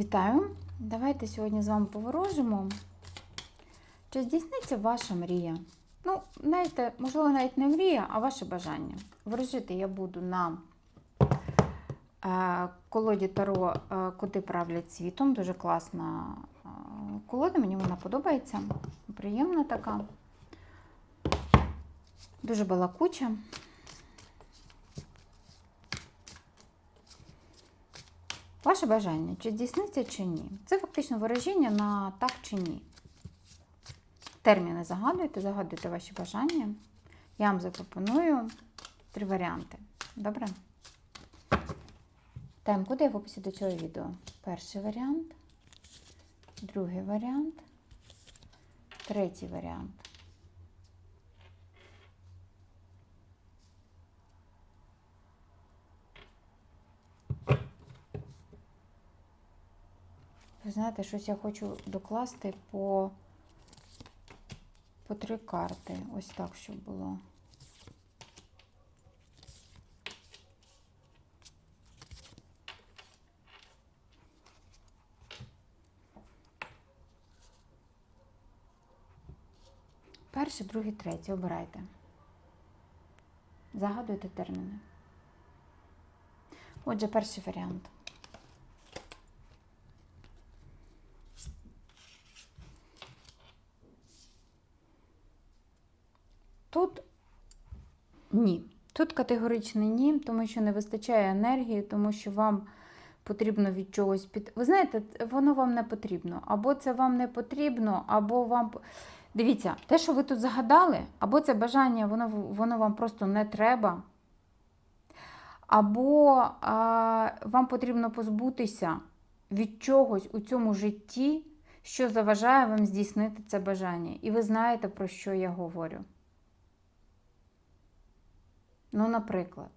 Вітаю! Давайте сьогодні з вами поворожимо. Чи здійсниться ваша мрія? Ну, знаєте, можливо, навіть не мрія, а ваше бажання. Ворожити я буду на е, колоді Таро е, Коти правлять світом. Дуже класна е, колода, мені вона подобається. Приємна така. Дуже балакуча. Ваше бажання, чи здійсниться, чи ні. Це фактично вираження на так чи ні. Терміни загадуйте, загадуйте ваші бажання. Я вам запропоную три варіанти. Добре? Тайм буде в описі до цього відео. Перший варіант, другий варіант, третій варіант. Ви знаєте, щось я хочу докласти по, по три карти. Ось так, щоб було. Перший, другий, третій. Обирайте. Загадуйте терміни. Отже, перший варіант. Тут ні. Тут категоричний ні, тому що не вистачає енергії, тому що вам потрібно від чогось під. Ви знаєте, воно вам не потрібно. Або це вам не потрібно, або вам. Дивіться, те, що ви тут загадали, або це бажання, воно, воно вам просто не треба. Або а, вам потрібно позбутися від чогось у цьому житті, що заважає вам здійснити це бажання. І ви знаєте, про що я говорю. Ну, наприклад,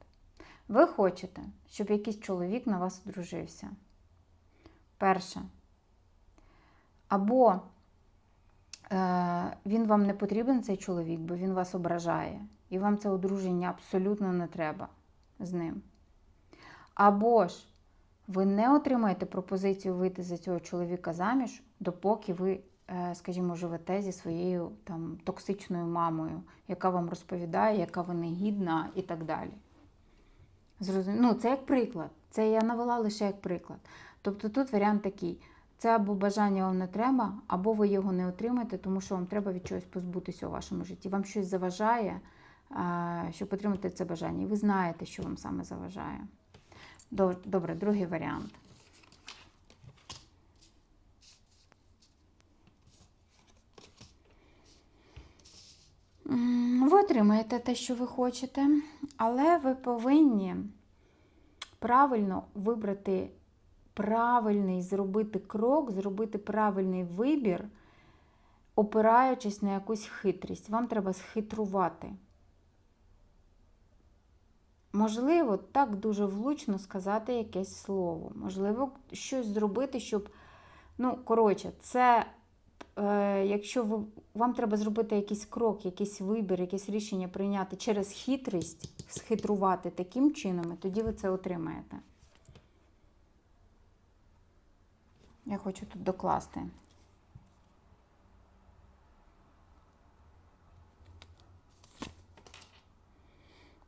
ви хочете, щоб якийсь чоловік на вас одружився. Перше. Або е, він вам не потрібен, цей чоловік, бо він вас ображає. І вам це одруження абсолютно не треба з ним. Або ж ви не отримаєте пропозицію вийти за цього чоловіка заміж, допоки ви скажімо, живете зі своєю там, токсичною мамою, яка вам розповідає, яка ви негідна і так далі. Зрозум... Ну, Це як приклад. Це я навела лише як приклад. Тобто тут варіант такий: це або бажання вам не треба, або ви його не отримаєте, тому що вам треба від чогось позбутися у вашому житті. Вам щось заважає, щоб отримати це бажання. І ви знаєте, що вам саме заважає. Добре, другий варіант. Ви отримаєте те, що ви хочете, але ви повинні правильно вибрати правильний зробити крок, зробити правильний вибір, опираючись на якусь хитрість. Вам треба схитрувати. Можливо, так дуже влучно сказати якесь слово. Можливо, щось зробити, щоб. Ну, коротше, це якщо ви, вам треба зробити якийсь крок, якийсь вибір, якесь рішення прийняти через хитрість, схитрувати таким чином, тоді ви це отримаєте. Я хочу тут докласти.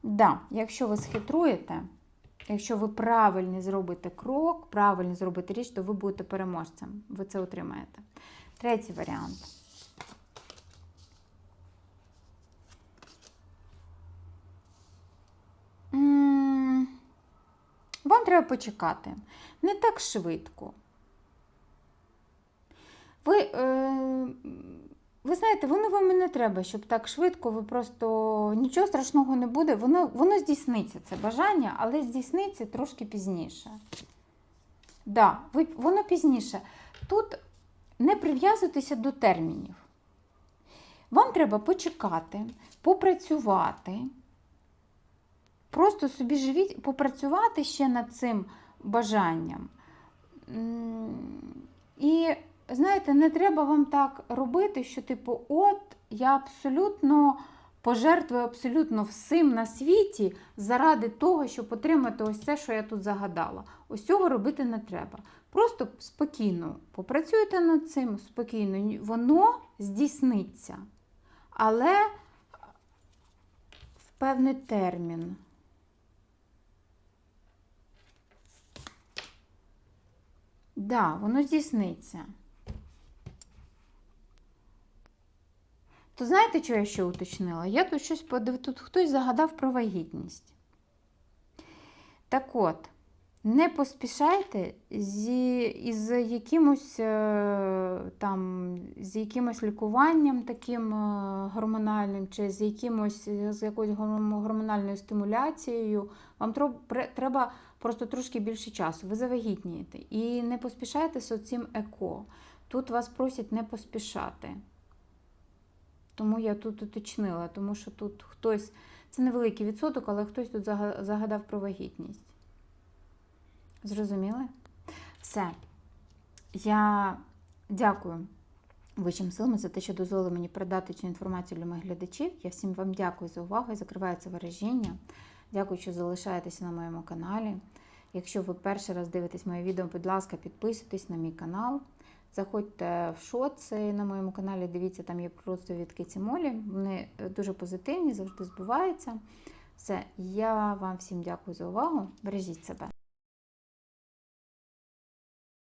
Да, якщо ви схитруєте, якщо ви правильно зробите крок, правильно зробите річ, то ви будете переможцем. Ви це отримаєте. Третій варіант. Вам треба почекати. Не так швидко. Ви, е, ви знаєте, воно вам і не треба, щоб так швидко, ви просто нічого страшного не буде. Воно воно здійсниться, це бажання, але здійсниться трошки пізніше. Да, ви, воно пізніше. Тут не прив'язуйтеся до термінів. Вам треба почекати, попрацювати. Просто собі живіть, попрацювати ще над цим бажанням. І, знаєте, не треба вам так робити, що, типу, от, я абсолютно пожертвує абсолютно всім на світі заради того, щоб отримати ось це, що я тут загадала. Ось цього робити не треба. Просто спокійно попрацюйте над цим, спокійно, воно здійсниться. Але в певний термін. Да, воно здійсниться. То знаєте, що я ще уточнила? Я тут щось подив... тут хтось загадав про вагітність. Так от, не поспішайте зі, із якимось е, там, з якимось лікуванням таким е, гормональним, чи з якимось з якоюсь гормональною стимуляцією. Вам треба просто трошки більше часу. Ви завагітнієте. І не поспішайте з цим еко. Тут вас просять не поспішати. Тому я тут уточнила, тому що тут хтось, це невеликий відсоток, але хтось тут загадав про вагітність. Зрозуміли? Все. Я дякую вищим силам за те, що дозволили мені передати цю інформацію для моїх глядачів. Я всім вам дякую за увагу і закриваю це вираження. Дякую, що залишаєтеся на моєму каналі. Якщо ви перший раз дивитесь моє відео, будь ласка, підписуйтесь на мій канал. Заходьте в шоци на моєму каналі, дивіться, там є просто від Киці Молі. Вони е, дуже позитивні, завжди збуваються. Все, я вам всім дякую за увагу. Бережіть себе.